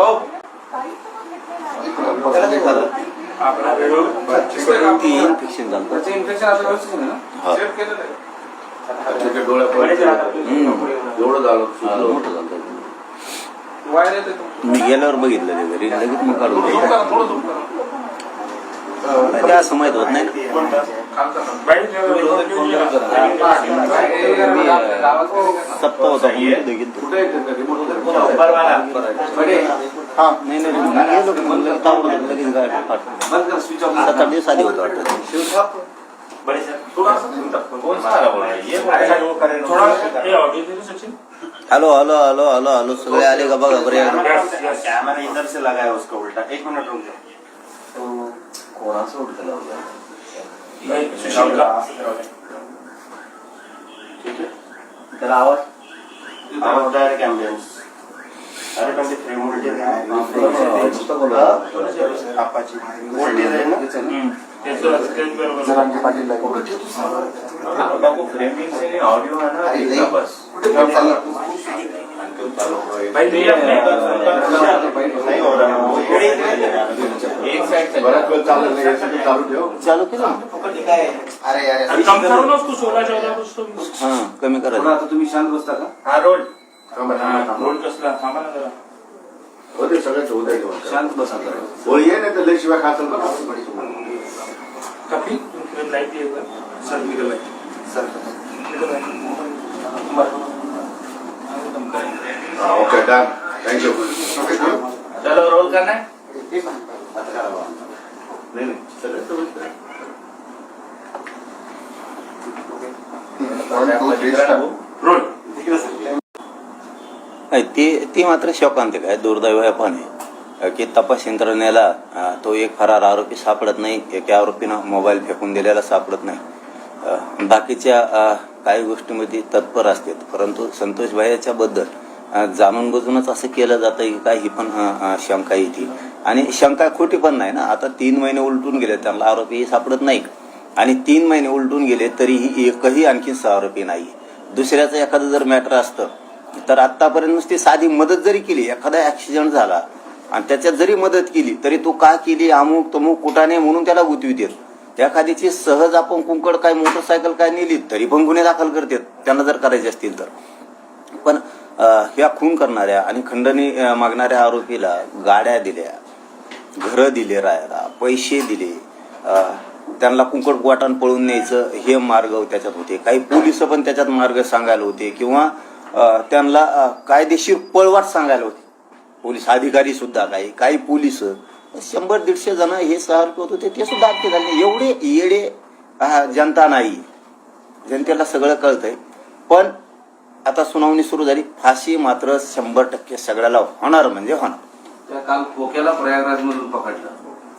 भाऊ त्याला काय झालं. इन्फेक्शन झालं. हा. त्याच्या डोळ्यापर्यंत एवढं झालं सुजलं. मोठं झालं मी गेल्यावर बघितलं ते घरी. लगेच मग काढून झूम दिलं. करा थोडं झूम करा. नाही, ते असं माहीत होत नाही. सप्ताह होता पण मी तिथे गेलतो. कुठे आहे ते remote वगैरे कोण बडे. नाही नाही मी गेलो की मग लगेच ताबडतोब लगेच गाडी पाठवली. बंद कर, switch off सात आठ दिवस आधी होतं वाटतं शिवसाप. Hello hello hello hello hello सगळे आले का बघा बरे कैमरा इधर से लगा है उसका उल्टा। एक मिनट रुक जाओ। कोणाचं उलटं लावलं? त्याला आवाज? आवाज डायरेक्ट ॲम्ब्युलन्स अरे पण ते बोला. आपाची. आहे ना? जरांगे पाटील ला एवढं ठेव. फ्रेमिंग से ऑडियो है ना? नाही. बस चालू केलं अरे कम करो हा कमी आता तुम्ही शांत बसता का हा थांबा. रोल कसला थांबा ना जरा होते द्या जेवण. शांत बसा. होळी आहे ना तर लय शिवाय खासल कभी तुम फिर लाइट दिए हुए सर चलो नाही ती मात्र शोकांतिक आहे दुर्दैव आहे पण आहे. की तपास यंत्रणेला तो एक फरार आरोपी सापडत नाही एका आरोपीनं मोबाईल फेकून दिलेला सापडत नाही. बाकीच्या काही गोष्टीमध्ये तत्पर असतात. परंतु संतोष भाईच्या बद्दल जाणून बुजूनच असं केलं जातं की काय ही पण शंका येते. आणि शंका खोटी पण नाही ना. आता तीन महिने उलटून गेले त्यांना आरोपी सापडत नाही आणि तीन महिने उलटून गेले तरीही एकही आणखी आरोपी नाही. दुसऱ्याचं एखादं जर मॅटर असतं तर आतापर्यंत नुसती साधी मदत जरी केली एखादा ऍक्सिडेंट झाला आणि त्याच्यात जरी मदत केली तरी तो का केली अमुक तमुक कुठाने म्हणून त्याला गुतवी देत. एखाद्याची सहज आपण कुंकड काय मोटरसायकल काय नेली तरी पण गुन्हे दाखल करतात. त्यांना जर करायचे असतील तर. पण या ह्या खून करणाऱ्या आणि खंडणी मागणाऱ्या आरोपीला गाड्या दिल्या घरं दिले राहायला पैसे दिले. त्यांना कुंकट वाटाण पळून न्यायचं हे मार्ग त्याच्यात होते. काही पोलीस पण त्याच्यात मार्ग सांगायला होते किंवा त्यांना कायदेशीर पळवाट सांगायला होते. पोलीस अधिकारी सुद्धा काही काही पोलीस शंभर दीडशे जण हे करत होते ते सुद्धा अटके झाले एवढे येडे जनता नाही. जनतेला सगळं कळतंय. पण आता सुनावणी सुरू झाली. फाशी मात्र शंभर टक्के सगळ्याला होणार म्हणजे होणार. त्या काल खोक्याला प्रयागराज मधून पकडलं.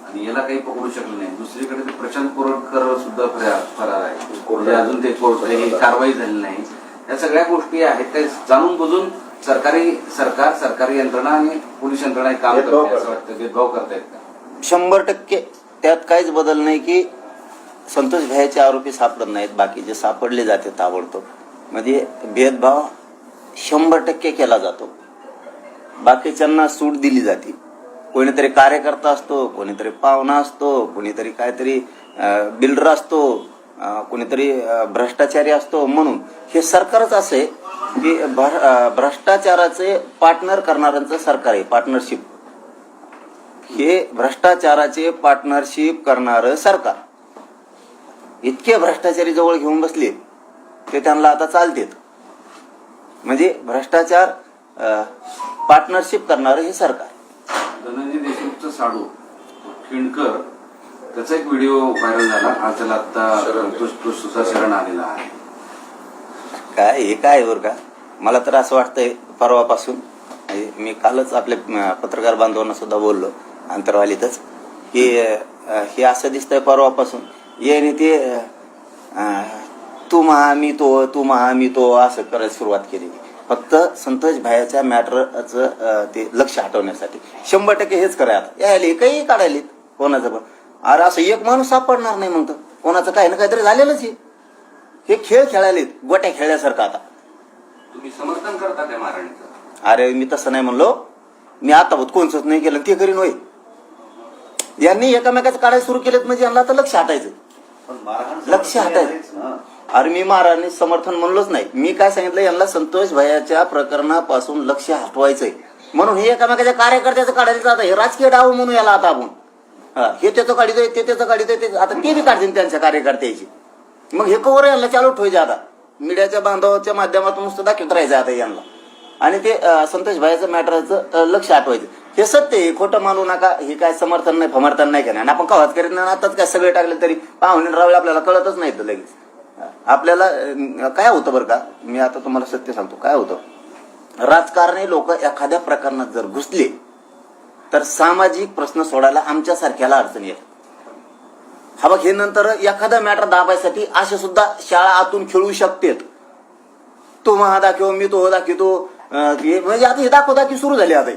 आणि याला काही पकडू शकलं नाही. दुसरीकडे ते प्रशांत कोरटकर सुद्धा फरार फरार आहे. म्हणजे अजून ते कोर्ट कारवाई झाली नाही. या सगळ्या गोष्टी आहेत. ते जाणून बुजून सरकारी सरकार सरकारी यंत्रणा आणि पोलीस यंत्रणा हे काम करतायत शंभर टक्के. त्यात काहीच बदल नाही की संतोष भयाचे आरोपी सापडत नाहीत. बाकीचे सापडले जाते ताबडतोब. म्हणजे भेदभाव शंभर टक्के केला जातो. बाकीच्यांना सूट दिली जाते. कोणीतरी कार्यकर्ता असतो कोणीतरी पाहुणा असतो कोणीतरी काहीतरी बिल्डर असतो कोणीतरी भ्रष्टाचारी असतो म्हणून हे सरकारच असं आहे की भ्र- भ्रष्टाचाराचे पार्टनर करणाऱ्यांचं सरकार आहे पार्टनरशिप हे भ्रष्टाचाराचे पार्टनरशिप करणारं सरकार. इतके भ्रष्टाचारी जवळ घेऊन बसले ते त्यांना आता चालतेत. म्हणजे भ्रष्टाचार पार्टनरशिप करणारं हे सरकार. धनंजय देशमुखचं साडू खिंडकर त्याचा एक व्हिडिओ व्हायरल झाला. आज त्याला आता शरण आलेला आहे. काय हे काय बरं का? मला तर असं वाटतंय परवापासून. मी कालच आपल्या पत्रकार बांधवांना सुद्धा बोललो अंतरवालीतच की हे असं दिसतंय परवापासून. याने ते तू महा मी तो तू महा मी तो असं करायला सुरुवात केली. फक्त संतोष भायाच्या मॅटरचं ते लक्ष हटवण्यासाठी. शंभर टक्के हेच कराय आता. यायले काही काढायले कोणाचं पण. अरे असं एक माणूस सापडणार नाही मग तर कोणाचं काही ना काहीतरी झालेलंच हे खेळ खेळायलेत गोट्या खेळल्यासारखं आता. तुम्ही समर्थन करता त्या मारण्याचं अरे मी तसं नाही म्हणलो. मी आता होत कोणचंच नाही केलं ते करीन होय यांनी एकामेकाचं काढायला सुरू केलेत म्हणजे यांना आता लक्ष हटायचं लक्ष हटायचं आर्मी अरे मी समर्थन म्हणलोच नाही. मी काय सांगितलं? यांना संतोष भयाच्या प्रकरणापासून लक्ष हटवायचंय. म्हणून हे एकामेकाच्या कार्यकर्त्याचं काढायचं आता हे राजकीय डाव म्हणून याला आता आपण. हे त्याचं काढितोय ते त्याचं काढितोय ते आता ते बी काढतील त्यांच्या कार्यकर्त्याची. मग हे कवर यांना चालू ठेवायचे आता. मीडियाच्या बांधवाच्या माध्यमातून नुसतं दाखवत राहायचं आता यांना. आणि ते संतोष भाईचं मॅटरचं लक्ष आठवायचं हे सत्य आहे खोटं मानू नका. हे काय समर्थन नाही फमर्थन नाही का नाही आणि आपण कवाच करीत नाही आताच काय सगळे टाकले तरी पाहुणे रावळे आपल्याला कळतच नाही तर लगेच. आपल्याला काय होतं बरं का? मी आता तुम्हाला सत्य सांगतो. काय होतं? राजकारणी लोक एखाद्या प्रकरणात जर घुसले तर सामाजिक प्रश्न सोडायला आमच्यासारख्याला अडचण येत. हा बघ हे नंतर एखादा मॅटर दाबायसाठी असे सुद्धा शाळा आतून खेळू शकतेत. तो महा दाखव मी तो दाखवतो. म्हणजे आता हे दाखव दाखवी सुरू झाली आता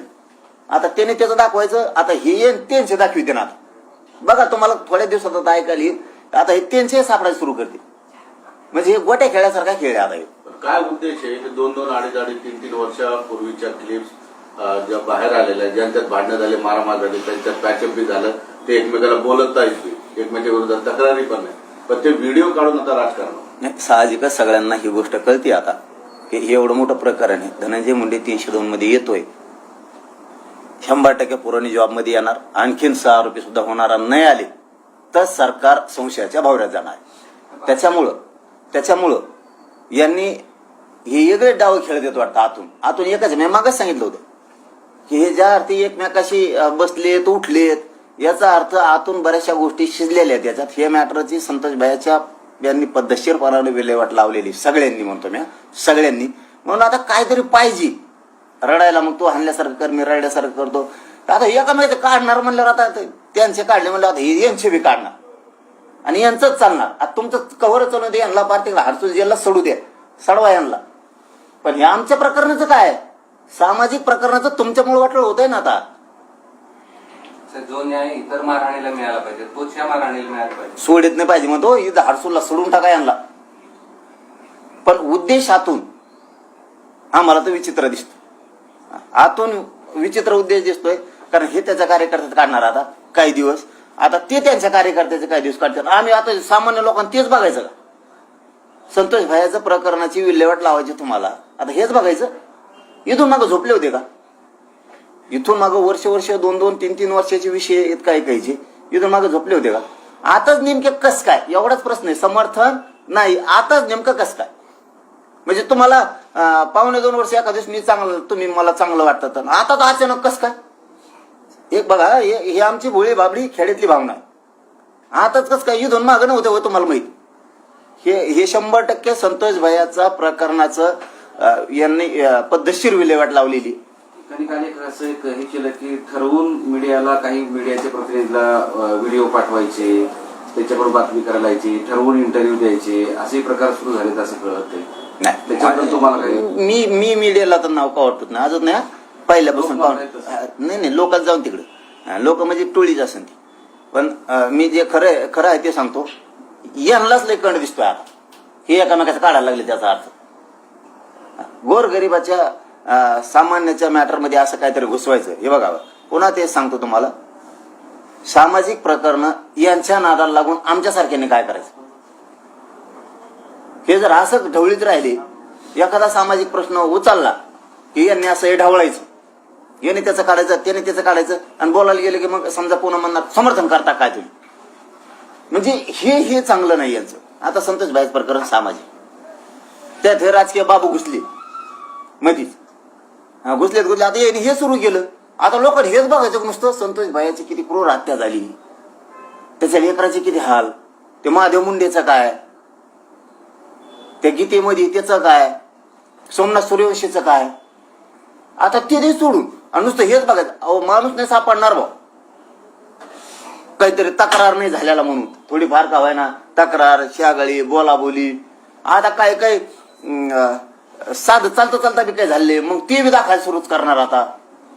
आता त्याने त्याचं दाखवायचं आता हे येईन त्यांचे दाखविते ना आता बघा तुम्हाला थोड्या दिवसात आता ऐकायला येईल. आता हे त्यांचे सापडायला सुरू करते म्हणजे हे गोट्या खेळल्यासारखा खेळ आहे आता हे. पण काय उद्देश आहे? की दोन दोन अडीच अडीच तीन तीन वर्षापूर्वीच्या क्लिप्स ज्या बाहेर आलेल्या ज्यांच्यात भांडणं झाले मारामार झाले त्यांच्यात पॅचअप बी झालं ते एकमेकाला बोलत नाहीत एकमेकाच्या विरोधात तक्रारी पण नाही पण ते व्हिडिओ काढून आता राजकारण नाही साहजिकच सगळ्यांना ही गोष्ट कळते आता की हे एवढं मोठं प्रकरण आहे. धनंजय मुंडे तीनशे दोन मध्ये येतोय. शंभर टक्के पुरवणी जॉबमध्ये येणार. आणखीन सहा आरोपी सुद्धा होणार नाही आले तर सरकार संशयाच्या भावऱ्यात जाणार. त्याच्यामुळं त्याच्यामुळं यांनी हे वेगळे डाव खेळ येत वाटतं आतून. आतून एकच मी मागच सांगितलं होतं की हे ज्या अर्थी एकमेकाशी बसलेत उठलेत याचा अर्थ आतून बऱ्याचशा गोष्टी शिजलेल्या आहेत. याच्यात हे मॅटरची संतोष भायाच्या यांनी पद्धतशीरपणाने विल्हेवाट लावलेली. सगळ्यांनी म्हणतो मी सगळ्यांनी. म्हणून आता काहीतरी पाहिजे. रडायला मग तो हाणल्यासारखं कर मी रडल्यासारखं करतो. आता एका माहिती काढणार म्हणल्यावर आता त्यांचे काढले म्हणलं आता हे यांचे बी काढणार. आणि यांचंच चालणार. आता तुमचं कव्हर चालू दे यांना पार तिकडे हाडसून जेलला सोडू द्या सडवा यांना. पण हे आमच्या प्रकरणाचं काय? सामाजिक प्रकरणाचं तुमच्यामुळे वाटलं होतंय ना आता. जो न्याय इतर मारहाणीला मिळाला पाहिजे तोच या मारहाणीला मिळाला पाहिजे. सोडित नाही पाहिजे म्हणतो इथं हाडसूला सोडून टाका यांना. पण उद्देशातून आम्हाला तर विचित्र दिसतो आतून विचित्र उद्देश दिसतोय कारण हे त्याच्या कार्यकर्त्यात काढणार आता काही दिवस. आता ते त्यांच्या कार्यकर्त्याचे काही दिवस काढतात. आम्ही आता सामान्य लोकांना तेच बघायचं का? संतोष भायाचं प्रकरणाची विल्हेवाट लावायची तुम्हाला. आता हेच बघायचं. इथून मागं झोपले होते का? इथून मागं वर्ष वर्ष दोन दोन तीन तीन वर्षाचे विषय इतका ऐकायचे इथून मागं झोपले होते का? आताच नेमके कस काय? एवढाच प्रश्न आहे. समर्थन नाही. आताच नेमकं कस काय? म्हणजे तुम्हाला पावणे दोन वर्ष एका दिवस मी चांगलं तुम्ही मला चांगलं वाटतं तर आता तर अचानक कस काय? एक बघा हे आमची भोळी बाबडी खेड्यातली भावना आताच कस काय इथून मागं नव्हतं हो तुम्हाला माहीत. हे हे शंभर टक्के संतोष भयाचा प्रकरणाचं यांनी पद्धतशीर विल्हेवाट लावलेली. त्यांनी काल एक असं एक हे केलं की ठरवून मीडियाला काही मीडियाच्या प्रतिनिधीला व्हिडिओ पाठवायचे त्याच्याबरोबर बातमी करायला यायची ठरवून इंटरव्ह्यू द्यायचे असे प्रकार सुरू झालेत असं कळत नाही. त्याच्याबद्दल तुम्हाला काही मी मी मीडियाला तर नाव का वाटत नाही. अजून नाही. पहिल्यापासून लोक. हा, नाही नाही लोकात जाऊन तिकडे. लोक म्हणजे टोळीच असेल ती. पण अं, मी जे खरं आहे- खरं आहे ते सांगतो. यांनाच लय कंड दिसतोय आता. हे एकामेकाचं काढायला लागले त्याचा अर्थ. गोरगरिबाच्या अं, सामान्याच्या मॅटरमध्ये असं काहीतरी घुसवायचं. हे बघा पुन्हा ते सांगतो तुम्हाला. सामाजिक प्रकरण यांच्या नादाला लागून आमच्यासारख्याने काय करायचं? हे जर असं ढवळीत राहिले एखादा सामाजिक प्रश्न उचलला की यांनी असं हे ढवळायचं. याने त्याचं काढायचं त्याने त्याचं काढायचं. आणि बोलायला गेलं की मग समजा पुन्हा म्हणणार समर्थन करता काय तुम्ही? म्हणजे हे हे चांगलं नाही यांचं. आता संतोष भाईच प्रकरण सामाजिक. त्यात हे राजकीय बाबू घुसले. मधीच. हा, घुसलेत घुसले आता याने हे सुरू केलं. आता लोक हेच बघायचं नुसतं संतोष भाईची किती क्रूर हत्या झाली. त्याच्या लेकराचे किती हाल. ते महादेव मुंडेचं काय? त्या गीतेमध्ये त्याचं काय? सोमनाथ सूर्यवंशीचं काय? आता ते सोडून. आणि नुसतं हेच बघायचं. अहो माणूस नाही सापडणार भाऊ. काहीतरी तक्रार नाही झालेला म्हणून. थोडीफार का ना तक्रार शागळी बोलाबोली. आता काय काय अं, चालता चालता बी काय झाले? मग ते बी दाखवायला सुरूच करणार आता.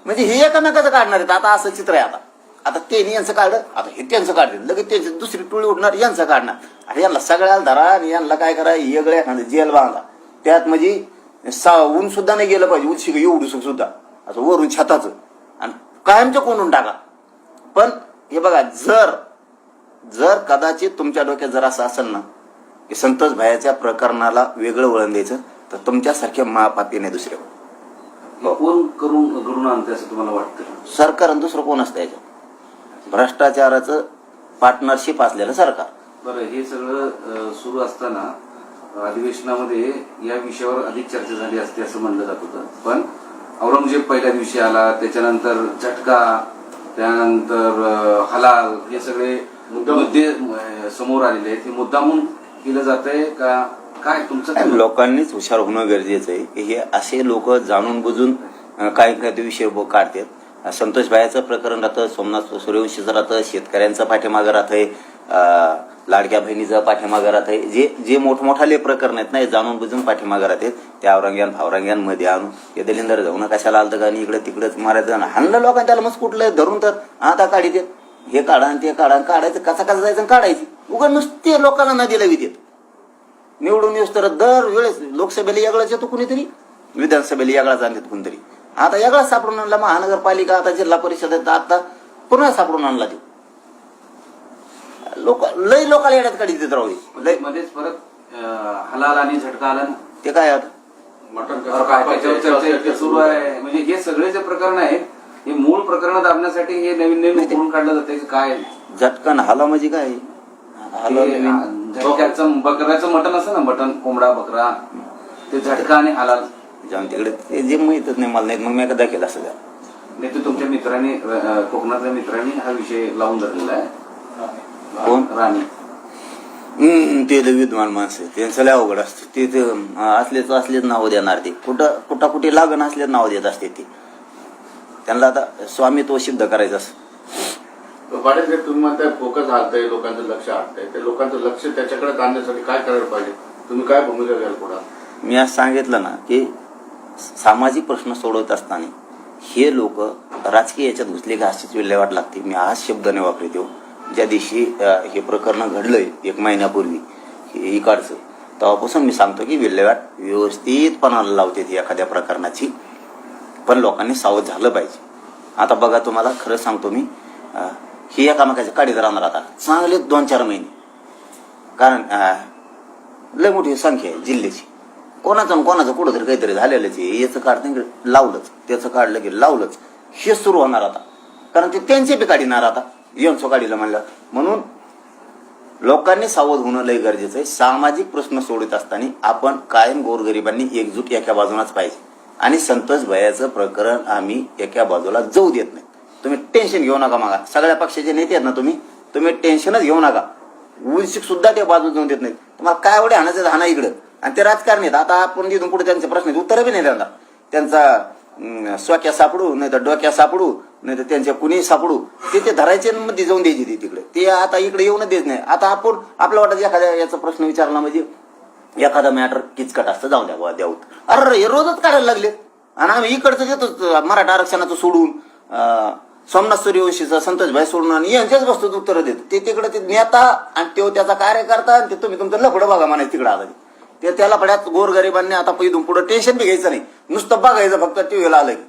म्हणजे हे एकमेकाचं काढणार आहेत. आता असं चित्र आहे आता. आता ते यांचं काढलं आता हे त्यांचं काढतील लगेच त्यांची दुसरी टोळी उठणार यांचं काढणार. आणि यांना सगळ्याला धरा आणि यांना काय करा वेगळ्या जेल बांधा. त्यात म्हणजे सा ऊन सुद्धा नाही गेलं पाहिजे. उंची एवढं सुद्धा. असं वरून छताचं. कायमचं कोणून टाका. पण हे बघा जर जर कदाचित तुमच्या डोक्यात जर असं असेल ना की संतोष भायाच्या प्रकरणाला वेगळं वळण द्यायचं तर तुमच्यासारखे महापापी नाही दुसरे कोण. करून घडून आणते असं तुम्हाला वाटतं? सरकार आणि दुसरं कोण असतं याच्यात? भ्रष्टाचाराचं पार्टनरशिप असलेलं सरकार. बरं हे सगळं सुरू असताना अधिवेशनामध्ये या विषयावर अधिक चर्चा झाली असते असं म्हणलं जात होतं. पण औरंगजेब पहिल्या दिवशी आला त्याच्यानंतर झटका त्यानंतर हलाल हे सगळे मुद्दे समोर आलेले आहेत. हे मुद्दामून केलं जातंय का? काय तुमचं? लोकांनीच हुशार होणं गरजेचं आहे की हे असे लोक जाणून बुजून काही काही विषय काढतात. संतोष भायाचं प्रकरण राहतं सोमनाथ सूर्यवंशीचं राहतं शेतकऱ्यांचं पाठीमागं राहतंय. लाडक्या बहिणीचं पाठीमागं राहतंय जे जे मोठमोठाले प्रकरण आहेत ना हे जाणून बुजून पाठीमागं राहते त्या औरंग्यान फावरंग्यांमध्ये आणून हे दलिंदर जाऊन कशाला आलं का आणि इकडे तिकडेच मारायचं हाणलं लोकांना त्याला मग कुठलं धरून तर आता काढी दे हे काढा ते काढा काढायचं कसा कसा जायचं आणि काढायची. उगा नुसते लोकांना नदीला विदेत निवडून येऊस तर दर वेळेस लोकसभेला यागळाच येतो कुणीतरी विधानसभेला यागळाच आणतात कोणतरी. आता यागळाच सापडून आणला महानगरपालिका आता जिल्हा परिषद आता पुन्हा सापडून आणला ते. लोक लय लोकांना येण्यात काढी देत राहू. लय मध्येच परत हलाल आणि झटका आला ना. ते काय आता? मटण बरं काय त्याच्यावर चर्चा इतकी सुरू आहे. म्हणजे हे सगळे जे प्रकरण आहेत हे मूळ प्रकरण दाबण्यासाठी हे नवीन नवीन उकरून काढलं जाते काय? झटकन हाला म्हणजे काय? हाला हे, नवीन. झटक्याचं बकऱ्याचं मटण असं ना मटण कोंबडा बकरा ते झटका आणि हलाल. जाऊन तिकडे ते जे माहितच नाही मला नाही मग मी एकदा केलं असं नाही तर तुमच्या मित्रांनी अ, कोकणातल्या मित्रांनी हा विषय लावून धरलेला आहे. कोण? राणी. ते विद्वान माणसं. त्यांचं लय अवघड असतं. ते ते, अं, असलेच असलेच नाव देणार ते. कुठं कुठं कुठे लागण असलेच नाव देत असते ते. त्यांना आता स्वामित्व सिद्ध करायचं असं पाटील साहेब तुम्ही म्हणताय फोकस हलतंय लोकांचं लक्ष ते लोकांचं लक्ष त्याच्याकडे आणण्यासाठी काय करायला पाहिजे? तुम्ही काय भूमिका घ्याल पुढे? मी आज सांगितलं ना की सामाजिक प्रश्न सोडवत असताना हे लोक राजकीय याच्यात घुसले का अशीच विल्हेवाट लागते. मी आज शब्द नाही वापरतो ज्या दिवशी हे प्रकरण घडलंय एक महिन्यापूर्वी हे इकडचं तेव्हापासून मी सांगतो की विल्हेवाट व्यवस्थितपणाला लावते ती एखाद्या प्रकरणाची. पण लोकांनी सावध झालं पाहिजे. आता बघा तुम्हाला खरं सांगतो मी हे ही एकामेकाच्या काढीत राहणार आता. चांगले दोन चार महिने. कारण लय मोठी संख्या आहे जिल्ह्याची. कोणाचं कोणाचं कुठं तरी काहीतरी झालेलंच आहे. याचं काढतं लावलंच. त्याचं काढलं की लावलंच. हे सुरू होणार आता. कारण ते त्यांचे बी काढणार आता. येऊन सोकाडीला म्हणलं म्हणून लोकांनी सावध होणं लय गरजेचं आहे. सामाजिक प्रश्न सोडत असताना आपण कायम गोरगरिबांनी एकजूट एका बाजूलाच पाहिजे. आणि संतोष भयाचं प्रकरण आम्ही एका बाजूला जाऊ देत नाही. तुम्ही टेन्शन घेऊ नका मागा. सगळ्या पक्षाचे नेते आहेत ना तुम्ही? तुम्ही टेन्शनच घेऊ नका. उलशिक सुद्धा ते बाजू जाऊन देत नाहीत. तुम्हाला काय एवढे हाणायचं हाना इकडं? आणि ते राजकारणी आहेत. आता आपण तिथून पुढे त्यांचे प्रश्न आहेत, उत्तरं बी नाही त्यांना त्यांचा स्वक्या सापडू नाही तर डोक्या सापडू नाही तर त्यांच्या कुणी सापडू ते ते धरायचे मग मध्ये जाऊन द्यायची ते तिकडे. ते आता इकडे येऊन देत नाही. आता आपण आपल्या वाटत एखाद्या याचा प्रश्न विचारला म्हणजे एखादा मॅटर किचकट असतं जाऊ द्या बुवा द्यावत अरे हे रोजच काढायला लागले. आणि आम्ही इकडचं देतो मराठा आरक्षणाचं सोडून सोमनाथ सोमनाथ संतोष संतोषभाई सोडून आणि यांच्याच वस्तूत उत्तर देतो. ते तिकडे ते नेता आणि तो त्याचा कार्यकर्ता आणि ते तुम्ही तुमचं लफडं बघा म्हणायचं तिकडे आला ते. ते त्याला पड्यात गोरगरिबांनी आता इथून पुढं टेन्शन बी घ्यायचं नाही. नुसतं बघायचं फक्त टीव्हीला आलं की.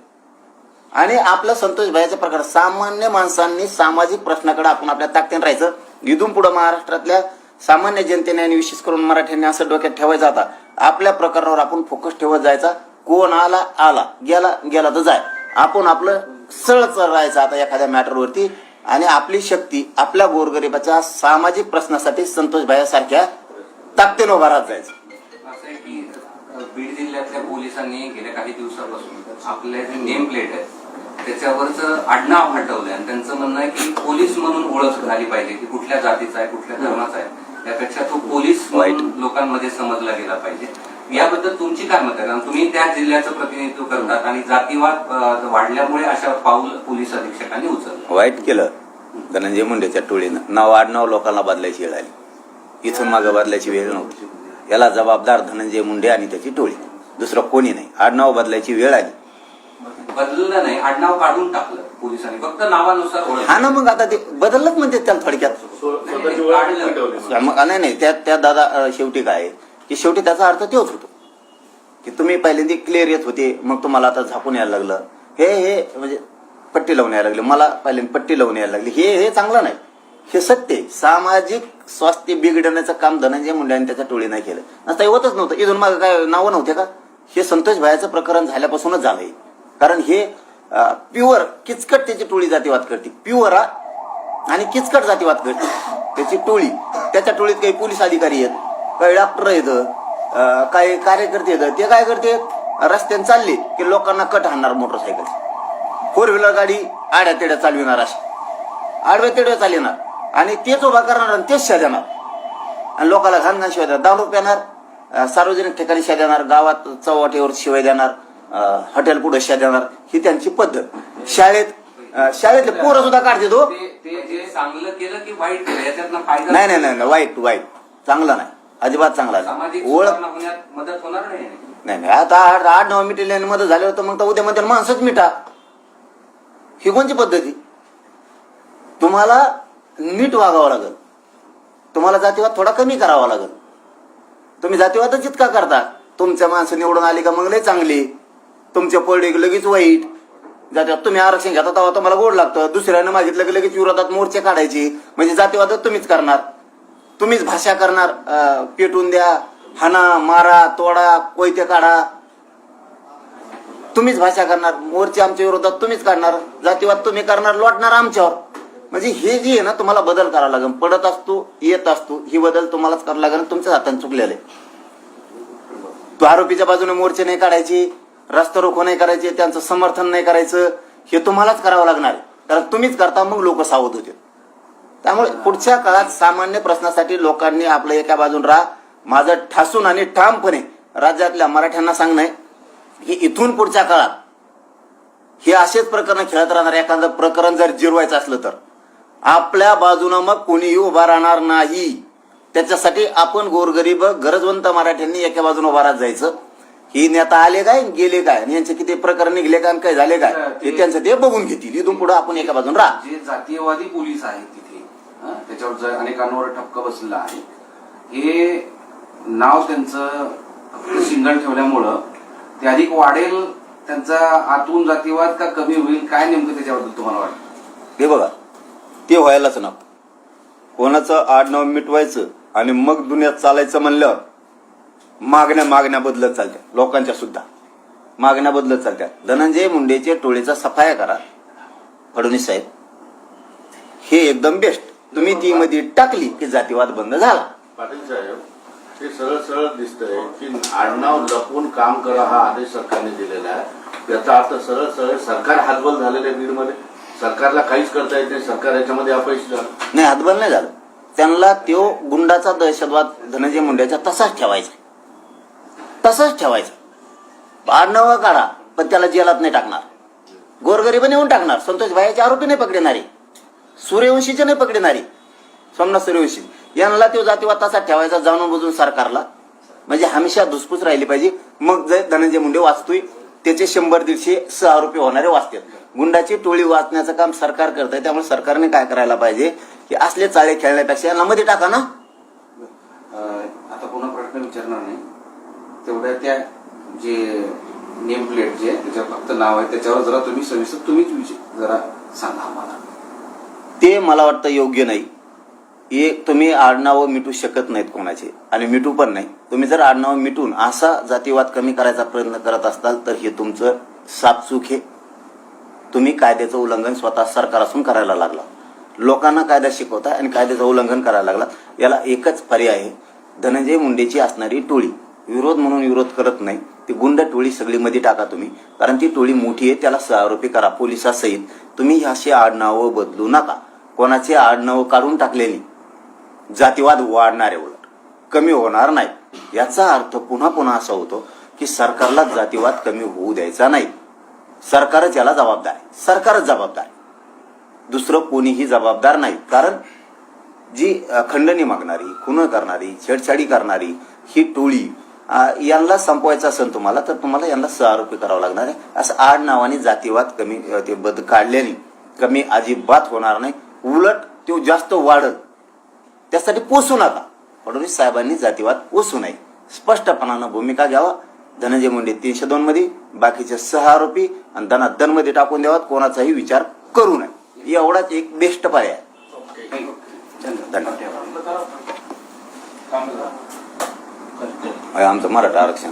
आणि आपलं संतोष भाईचा प्रकार सामान्य माणसांनी सामाजिक प्रश्नाकडे आपण आपल्या ताकदीने राहायचं. इथून पुढे महाराष्ट्रातल्या सामान्य जनतेने आणि विशेष करून मराठ्यांनी असं डोक्यात ठेवायचं आता. आपल्या प्रकारावर आपण फोकस ठेवत जायचा. कोण आला? आला. गेला? गेला तर जाय. आपण आपलं सरळ राहायचं आता एखाद्या मॅटरवरती. आणि आपली शक्ती आपल्या गोरगरिबाच्या सामाजिक प्रश्नासाठी संतोष भाईसारख्या ताकदीनं उभा राहत जायचं. बीड जिल्ह्यातल्या पोलिसांनी गेल्या काही दिवसापासून आपले जे नेम प्लेट आहे त्याच्यावरच आडनाव हटवलंय. आणि त्यांचं म्हणणं आहे की पोलीस म्हणून ओळख झाली पाहिजे की कुठल्या जातीचा आहे कुठल्या धर्माचा आहे. त्यापेक्षा तो पोलीस लोकांमध्ये समजला गेला पाहिजे. याबद्दल तुमची काय मत? आहे कारण तुम्ही त्या जिल्ह्याचं प्रतिनिधित्व करतात आणि जातीवाद वाढल्यामुळे अशा पाऊल पोलीस अधीक्षकांनी उचललं. वाईट केलं. धनंजय मुंडेच्या टोळीनं. नाव आडनाव लोकांना बदलायची वेळ आली. इथून मागे बदलायची वेळ नव्हती. याला जबाबदार धनंजय मुंडे आणि त्याची टोळी. दुसरं कोणी नाही. आडनाव बदलायची वेळ आली. बदललं नाही. आडनाव काढून टाकलं पोलिसांनी. फक्त नावानुसार हा ना मग आता ते बदललंच म्हणते त्याला थोडक्यात. मग नाही नाही. त्या त्या दादा शेवटी काय? की शेवटी त्याचा अर्थ तोच होतो. की तुम्ही पहिल्यांदा क्लिअर येत होते. मग तुम्हाला आता झाकून यायला लागलं. हे हे म्हणजे पट्टी लावून यायला लागले. मला पहिल्यांदा पट्टी लावून यायला लागली. हे हे चांगलं नाही. हे सत्य. सामाजिक स्वास्थ्य बिघडण्याचं काम धनंजय मुंडे आणि त्याच्या टोळी नाही केलं. नसता होतच नव्हतं. इथून मागं काय नावं नव्हते का? हे संतोष भायाचं प्रकरण झाल्यापासूनच झालंय. कारण हे प्युअर किचकट त्याची टोळी जातीवाद करते. प्युअर आणि किचकट जातीवाद करते. त्याची टोळी. त्याच्या टोळीत काही पोलीस अधिकारी आहेत काही डॉक्टर आहेत काही कार्यकर्ते आहेत. ते काय करते? रस्त्याने चालले की लोकांना कट हाणणार मोटरसायकल फोर व्हीलर गाडी आड्या तेड्या चालविणार अशा. आडव्या तेड्या चालविणार. आणि तेच उभा करणार आणि तेच शा देणार. आणि लोकांना घाण घाण शिवाय देणार. दारू पेणार सार्वजनिक ठिकाणी शिवाय देणार गावात चौवाटीवर शिवाय देणार हॉटेल पुढे शिवाय देणार. ही त्यांची पद्धत. शाळेत शाळेतले पोरं सुद्धा काढते तो ते चांगलं केलं की वाईट केलं याच्यातनं फायदा नाही नाही नाही नाही, वाईट वाईट. चांगला नाही. अजिबात चांगला नाही. ओळख मदत होणार नाही. नाही नाही. आता आठ आठ नऊ मिटिले मध्ये झाले होतं मग तर उद्या म्हणते माणसंच मिटा. ही कोणची पद्धती? तुम्हाला नीट वागावं लागेल. तुम्हाला जातीवाद थोडा कमी करावा लागेल. तुम्ही जातीवादच इतका करता. तुमच्या माणसं निवडून आली का मग लय चांगली. तुमच्या पडले लगेच वाईट. जातीवाद तुम्ही आरक्षण घेता तेव्हा तुम्हाला गोड लागतं. दुसऱ्यानं मागितलं की लगेच विरोधात मोर्चे काढायचे. म्हणजे जातीवादच तुम्हीच करणार. तुम्हीच भाषा करणार. पेटून द्या. हाना मारा तोडा कोयते काढा. तुम्हीच भाषा करणार. मोर्चे आमच्या विरोधात तुम्हीच काढणार. जातीवाद तुम्ही करणार लोटणार आमच्यावर. म्हणजे हे जे आहे ना तुम्हाला बदल करावा लागेल. पडत असतो येत असतो ही बदल तुम्हालाच करावं लागेल तुमच्या हाताने चुकलेले. तो आरोपीच्या बाजूने मोर्चे नाही काढायचे रस्ता रोखो नाही करायचे त्यांचं समर्थन नाही करायचं हे तुम्हालाच करावं लागणार कारण तुम्हीच करता मग लोक सावध होते त्यामुळे पुढच्या काळात सामान्य प्रश्नासाठी लोकांनी आपलं एका बाजून राहा. माझं ठासून आणि ठामपणे राज्यातल्या मराठ्यांना सांगणं की इथून पुढच्या काळात हे असेच प्रकरण खेळत राहणार. एखादं प्रकरण जर जिरवायचं असलं तर. आपल्या बाजूनं मग कोणीही उभा राहणार नाही. त्याच्यासाठी आपण गोरगरीब गरजवंत मराठ्यांनी एका बाजूने उभा राहत जायचं. ही नेता आले काय गेले काय? आणि यांचे किती प्रकरण निघले काय आणि काय झाले काय? हे त्यांचं ते बघून घेतील. इथून पुढे आपण एका बाजून राहा. जे जातीयवादी पोलीस आहेत तिथे हं, त्याच्यावर ज- अनेकांवर ठपका बसलेला आहे हे नाव त्यांचं फक्त शिंगण ठेवल्यामुळं ते अधिक वाढेल त्यांचा आतून जातीवाद का कमी होईल काय नेमकं त्याच्याबद्दल तुम्हाला वाटतं? हे बघा ते व्हायलाच नको. कोणाचं आडनाव मिटवायचं आणि मग दुनियात चालायचं म्हणल्यावर मागण्या मागण्या बदलत चालत्या. लोकांच्या सुद्धा. मागण्या बदलत चालत्या. धनंजय मुंडेचे टोळीचा सफाया करा. फडणवीस साहेब हे एकदम बेस्ट तुम्ही ती मध्ये टाकली की जातीवाद बंद झाला. पाटील साहेब हे सरळ सरळ दिसतंय की आडनाव लपवून काम करा हा आदेश सरकारने दिलेला आहे. याचा अर्थ सरळ सरळ सरकार हातबल झालेलं आहे बीडमध्ये. सरकारला काहीच करता येत नाही. सरकार याच्यामध्ये अपयशी झालं. नाही हातबल नाही झालं. त्यांना तो गुंडाचा दहशतवाद धनंजय मुंडेचा तसाच ठेवायचा तसाच ठेवायचा आडनावा काढा पण त्याला जेलात नाही टाकणार. गोरगरीब नेऊन टाकणार. संतोष भाईचे आरोपी नाही पकडणारे. सूर्यवंशीचे नाही पकडणारे. सोमनाथ सूर्यवंशी. यांना तो जातीवाद तसा ठेवायचा जाणून बुजून सरकारला. म्हणजे हमेशा धुसफूस राहिली पाहिजे. मग जर धनंजय मुंडे वाचतोय त्याचे शंभर दीडशे सह आरोपी होणारे वाचतात. गुंडाची टोळी वाचण्याचं काम सरकार करत आहे त्यामुळे सरकारने काय करायला पाहिजे? की असले चाळे खेळण्यापेक्षा यांना मध्ये टाका ना. आता पुन्हा प्रश्न विचारणार नाही. तेवढ्या त्या जे नेम प्लेट जे त्याच्यावर फक्त नाव आहे त्याच्यावर जरा तुम्ही सविस्तर तुम्हीच जरा सांगा आम्हाला. ते मला वाटतं योग्य नाही. एक तुम्ही आडनावं मिटू शकत नाहीत कोणाचे. आणि मिटू पण नाही. तुम्ही जर आडनावं मिटून असा जातीवाद कमी करायचा प्रयत्न करत असाल तर हे तुमचं सापचूक आहे. तुम्ही कायद्याचं उल्लंघन स्वतः सरकार असून करायला लागला. लोकांना कायदा शिकवता आणि कायद्याचं उल्लंघन करायला लागला. याला एकच पर्याय आहे. धनंजय मुंडेची असणारी टोळी. विरोध म्हणून विरोध करत नाही. ती गुंड टोळी सगळी मध्ये टाका तुम्ही. कारण ती टोळी मोठी आहे त्याला आरोपी करा पोलिसासहित. तुम्ही अशी आडनावं बदलू नका. कोणाचे आडनावं काढून टाकलेली जातीवाद वाढणार आहे उलट. कमी होणार नाही. याचा अर्थ पुन्हा पुन्हा असा होतो की सरकारला जातीवाद कमी होऊ द्यायचा नाही. सरकारच याला जबाबदार आहे. सरकारच जबाबदार आहे. दुसरं कोणीही जबाबदार नाही. कारण जी खंडणी मागणारी खुन करणारी छेडछाडी करणारी ही टोळी यांना संपवायचं असेल तुम्हाला तर तुम्हाला यांना सहआरोपी करावं लागणार आहे. असं आड नावाने जातीवाद कमी ते बद काढल्याने कमी अजिबात होणार नाही. उलट तो जास्त वाढत त्यासाठी पोसू नका. फडणवीस साहेबांनी जातीवाद पोसू नये. स्पष्टपणानं भूमिका घ्यावा. धनंजय मुंडे तीनशे दोन मध्ये बाकीचे सहा आरोपी आणि धनाधनमध्ये टाकून द्यावात. कोणाचाही विचार करू नये. एवढाच एक बेस्ट पर्याय. आहे. धन्यवाद आमचं मराठा आरक्षण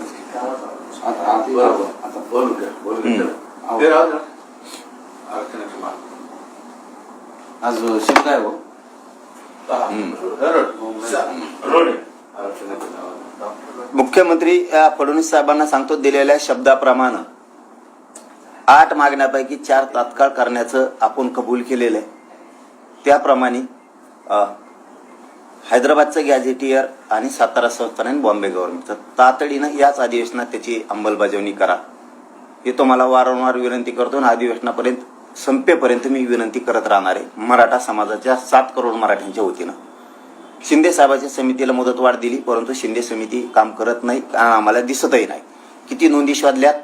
आज आहे हो. मुख्यमंत्री फडणवीस साहेबांना सांगतो दिलेल्या शब्दाप्रमाणे. आठ मागण्यापैकी चार तात्काळ करण्याचं आपण कबूल केलेलं आहे. त्याप्रमाणे हैदराबादचं गॅझेटियर आणि सातारा संस्थान आणि बॉम्बे गव्हर्नमेंटचं. तातडीनं याच अधिवेशनात त्याची अंमलबजावणी करा. हे तुम्हाला वारंवार विनंती करतो आणि अधिवेशनापर्यंत संपेपर्यंत मी विनंती करत राहणार आहे. मराठा समाजाच्या सात करोड मराठ्यांच्या वतीनं. शिंदे साहेबाच्या समितीला मुदतवाढ दिली परंतु शिंदे समिती काम करत नाही आम्हाला दिसतही नाही. किती नोंदी शोधल्यात?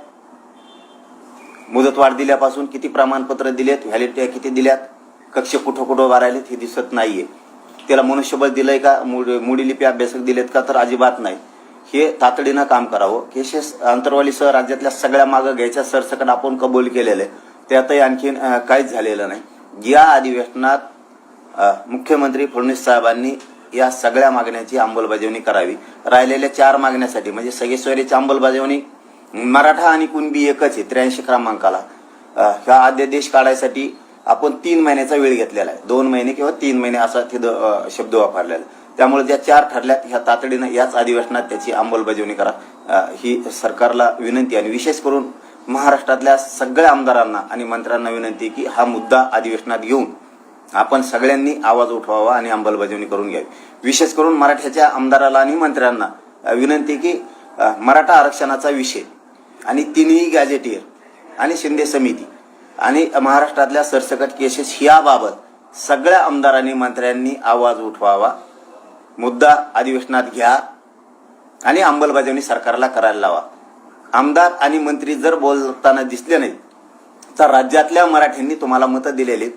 मुदतवाढ दिल्यापासून किती प्रमाणपत्र दिलेत? व्हॅलिडिटी किती दिल्यात? कक्ष कुठं कुठं वारायलेत हे दिसत नाहीये. त्याला मनुष्यबळ दिलंय का? मुडी लिपी अभ्यासक दिलेत का? तर अजिबात नाही. हे तातडीनं काम करावं. केशेस अंतरवाली सह राज्यातल्या सगळ्या मागं घ्यायच्या सरसकट आपण कबूल केलेलं आहे. त्यातही आणखीन काहीच झालेलं नाही. या अधिवेशनात मुख्यमंत्री फडणवीस साहेबांनी या सगळ्या मागण्याची अंमलबजावणी करावी. राहिलेल्या चार मागण्यासाठी म्हणजे सगेश्वरीची अंमलबजावणी मराठा आणि कुणबी एकच आहे त्र्याऐंशी क्रमांकाला. ह्या अध्यादेश काढायसाठी आपण तीन महिन्याचा वेळ घेतलेला आहे. दोन महिने किंवा तीन महिने असा तिथं शब्द वापरलेला आहे. त्यामुळे ज्या चार ठरल्यात ह्या तातडीनं याच अधिवेशनात त्याची अंमलबजावणी करा. ही सरकारला विनंती आणि विशेष करून महाराष्ट्रातल्या सगळ्या आमदारांना आणि मंत्र्यांना विनंती की हा मुद्दा अधिवेशनात घेऊन आपण सगळ्यांनी आवाज उठवावा आणि अंमलबजावणी करून घ्यावी. विशेष करून मराठ्याच्या आमदाराला आणि मंत्र्यांना विनंती की मराठा आरक्षणाचा विषय आणि तिन्ही गॅजेटियर आणि शिंदे समिती आणि महाराष्ट्रातल्या सरसकट केसेस याबाबत सगळ्या आमदारांनी मंत्र्यांनी आवाज उठवावा. मुद्दा अधिवेशनात घ्या आणि अंमलबजावणी सरकारला करायला लावा. आमदार आणि मंत्री जर बोलताना दिसले नाही तर राज्यातल्या मराठ्यांनी तुम्हाला मतं दिलेली आहेत.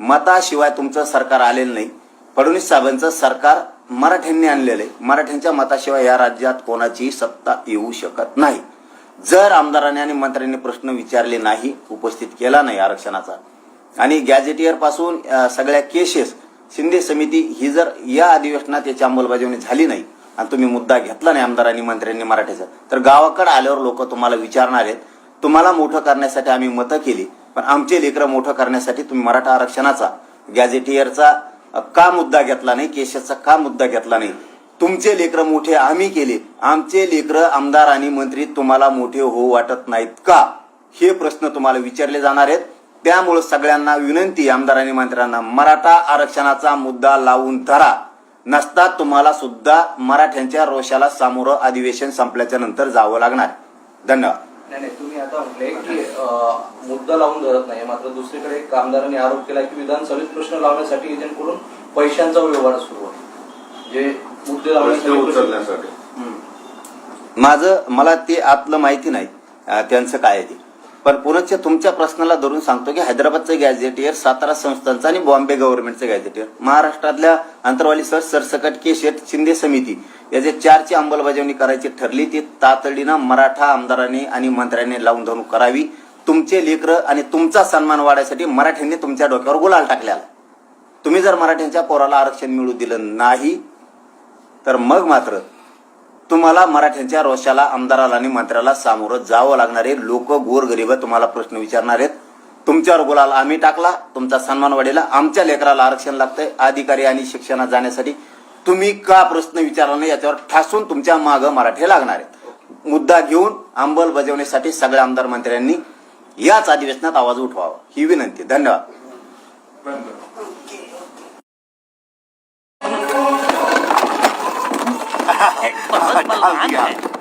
मताशिवाय तुमचं सरकार आलेलं नाही. फडणवीस साहेबांचं सरकार मराठ्यांनी आणलेलं आहे. मराठ्यांच्या मताशिवाय या राज्यात कोणाचीही सत्ता येऊ शकत नाही. जर आमदारांनी आणि मंत्र्यांनी प्रश्न विचारले नाही उपस्थित केला नाही आरक्षणाचा आणि गॅजेटियरपासून सगळ्या केसेस शिंदे समिती ही जर या अधिवेशनात याची अंमलबजावणी झाली नाही आणि तुम्ही मुद्दा घेतला नाही आमदारांनी मंत्र्यांनी मराठीचा. तर गावाकडे आल्यावर लोक तुम्हाला विचारणार आहेत तुम्हाला मोठं करण्यासाठी आम्ही मतं केली पण आमचे लेकरं मोठं करण्यासाठी तुम्ही मराठा आरक्षणाचा गॅजेटियरचा का मुद्दा घेतला नाही केसेसचा का मुद्दा घेतला नाही? तुमचे लेकरं मोठे आम्ही केले आमचे लेकरं आमदार आणि मंत्री तुम्हाला मोठे होऊ वाटत नाहीत का? हे प्रश्न तुम्हाला विचारले जाणार आहेत. त्यामुळे सगळ्यांना विनंती आमदार आणि मंत्र्यांना मराठा आरक्षणाचा मुद्दा लावून धरा. नसता तुम्हाला सुद्धा मराठ्यांच्या रोषाला सामोरं अधिवेशन संपल्याच्या नंतर जावं लागणार. धन्यवाद. नाही नाही तुम्ही आता म्हटले की मुद्दा लावून धरत नाही. मात्र दुसरीकडे एक आमदारांनी आरोप केला की विधानसभेत प्रश्न लावण्यासाठी एजंटकडून पैशांचा व्यवहार सुरू आहे. जे मुद्दे लावण्यासाठी. माझं मला ते आतलं माहिती नाही. त्यांचं काय आहे ते? पण पुनश्च तुमच्या प्रश्नाला धरून सांगतो की हैदराबादचं गॅझेटियर सातारा संस्थांचं आणि बॉम्बे गव्हर्नमेंटचं गॅझेटियर. महाराष्ट्रातल्या अंतरवाली सर सरसकट के शेठ शिंदे समिती याचे चारची अंमलबजावणी करायची ठरली ती तातडीनं मराठा आमदारांनी आणि मंत्र्यांनी लावून धरून करावी. तुमचे लेकरं आणि तुमचा सन्मान वाढायसाठी मराठ्यांनी तुमच्या डोक्यावर गुलाल टाकल्या तुम्ही जर मराठ्यांच्या पोराला आरक्षण मिळू दिलं नाही तर मग मात्र तुम्हाला मराठ्यांच्या रोषाला आमदाराला आणि मंत्र्याला सामोरं जावं लागणारे लोक गोरगरीब तुम्हाला प्रश्न विचारणार आहेत. तुमच्यावर गुलाल आम्ही टाकला तुमचा सन्मान वाढेला. आमच्या लेकराला आरक्षण लागतंय अधिकारी आणि शिक्षणात जाण्यासाठी. तुम्ही का प्रश्न विचारला नाही याच्यावर ठासून तुमच्या मागं मराठी लागणार आहेत. मुद्दा घेऊन अंमलबजावणीसाठी सगळ्या आमदार मंत्र्यांनी याच अधिवेशनात आवाज उठवावा. ही विनंती. धन्यवाद. What 呀